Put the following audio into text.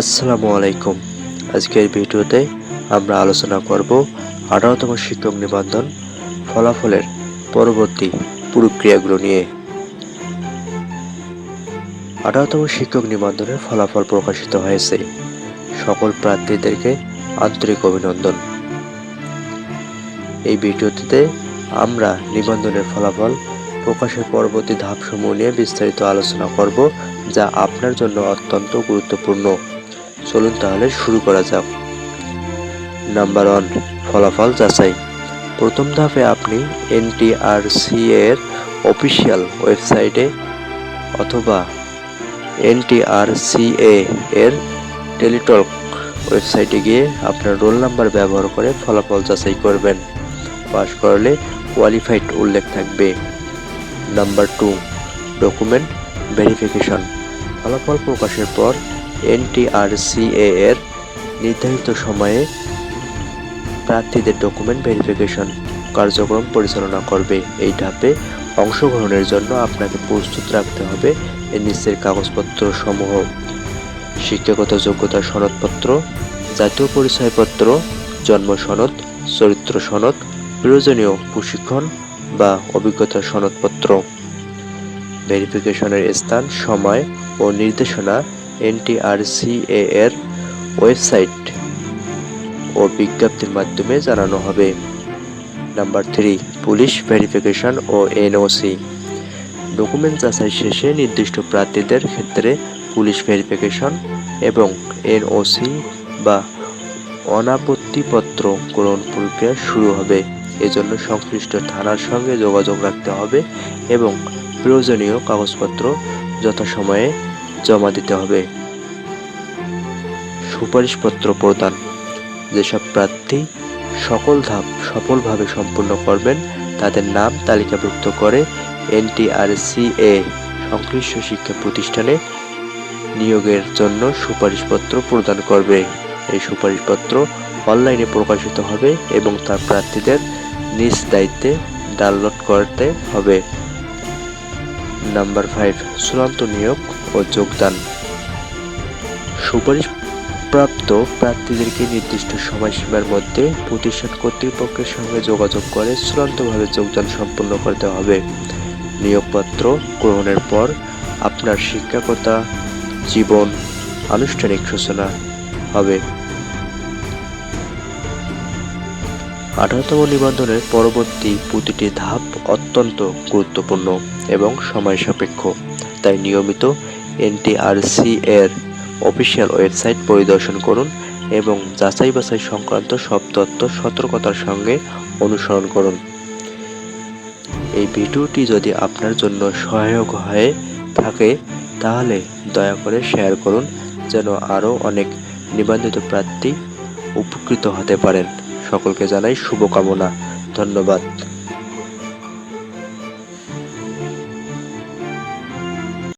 আসসালামু আলাইকুম। আজকের ভিডিওতে আমরা আলোচনা করব আঠারোতম শিক্ষক নিবন্ধন ফলাফলের পরবর্তী প্রক্রিয়াগুলো নিয়ে। আঠারোতম শিক্ষক নিবন্ধনের ফলাফল প্রকাশিত হয়েছে সকল প্রার্থীদেরকে আন্তরিক অভিনন্দন। এই ভিডিওটিতে আমরা নিবন্ধনের ফলাফল, প্রকাশের পরবর্তী ধাপসমূহ নিয়ে বিস্তারিত আলোচনা করব যা আপনার জন্য অত্যন্ত গুরুত্বপূর্ণ। চলুন তাহলে শুরু করা যাক। নাম্বার ওয়ান ফলাফল যাচাই। প্রথম ধাপে আপনি এনটিআরসি এর অফিসিয়াল ওয়েবসাইটে অথবা এনটিআরসিএ এর টেলিটক ওয়েবসাইটে গিয়ে আপনার রোল নাম্বার ব্যবহার করে ফলাফল যাচাই করবেন। পাস করলে কোয়ালিফাইড উল্লেখ থাকবে। নাম্বার টু ডকুমেন্ট ভেরিফিকেশন ফলাফল প্রকাশের পর এনটিআরসিএ এর নির্ধারিত সময়ে প্রার্থীদের ডকুমেন্ট ভেরিফিকেশন কার্যক্রম পরিচালনা করবে। এই ধাপে অংশগ্রহণের জন্য আপনাকে প্রস্তুত রাখতে হবে এর নিচের কাগজপত্র সমূহ, শিক্ষাগত যোগ্যতা সনদপত্র, জাতীয় পরিচয়পত্র, জন্ম সনদ, চরিত্র সনদ, প্রয়োজনীয় প্রশিক্ষণ বা অভিজ্ঞতা সনদপত্র। ভেরিফিকেশনের স্থান, সময় ও নির্দেশনা এনটিআরসিএ এর ওয়েবসাইট ও বিজ্ঞপ্তির মাধ্যমে জানানো হবে। নাম্বার থ্রি, পুলিশ ভেরিফিকেশন ও এনওসি। ডকুমেন্ট যাচাই শেষে নির্দিষ্ট প্রার্থীদের ক্ষেত্রে পুলিশ ভেরিফিকেশন এবং এনওসি বা অনাপত্তিপত্র গ্রহণ প্রক্রিয়া শুরু হবে। এজন্য সংশ্লিষ্ট থানার সঙ্গে যোগাযোগ রাখতে হবে এবং প্রয়োজনীয় কাগজপত্র যথাসময়ে জমা দিতে হবে। সুপারিশপত্র প্রদান। যেসব প্রার্থী সকল ধাপ সফলভাবে সম্পূর্ণ করবেন, তাদের নাম তালিকাভুক্ত করে এনটিআরসিএ, সংশ্লিষ্ট শিক্ষা প্রতিষ্ঠানে নিয়োগের জন্য সুপারিশপত্র প্রদান করবে। এই সুপারিশপত্র অনলাইনে প্রকাশিত হবে এবং তার প্রার্থীদের নিজ দায়িত্বে ডাউনলোড করতে হবে। নাম্বার ফাইভ, চূড়ান্ত নিয়োগ ও যোগদান। সুপারিশ প্রাপ্ত প্রার্থীদেরকে নির্দিষ্ট সময়সীমার মধ্যে প্রতিষ্ঠান কর্তৃপক্ষের সঙ্গে যোগাযোগ করে চূড়ান্তভাবে যোগদান সম্পন্ন করতে হবে। নিয়োগপত্র গ্রহণের পর আপনার শিক্ষকতা, জীবন, আনুষ্ঠানিক সূচনা হবে। আঠারোতম নিবন্ধনের পরবর্তী প্রতিটি ধাপ অত্যন্ত গুরুত্বপূর্ণ এবং সময় সাপেক্ষ, তাই নিয়মিত এনটিআরসি এর অফিসিয়াল ওয়েবসাইট পরিদর্শন করুন এবং যাচাই বাছাই সংক্রান্ত সব তথ্য সতর্কতার সঙ্গে অনুসরণ করুন। এই ভিডিওটি যদি আপনার জন্য সহায়ক হয়ে থাকে, তাহলে দয়া করে শেয়ার করুন যেন আরও অনেক নিবন্ধিত প্রার্থী উপকৃত হতে পারেন। সকলকে জানাই শুভকামনা। ধন্যবাদ।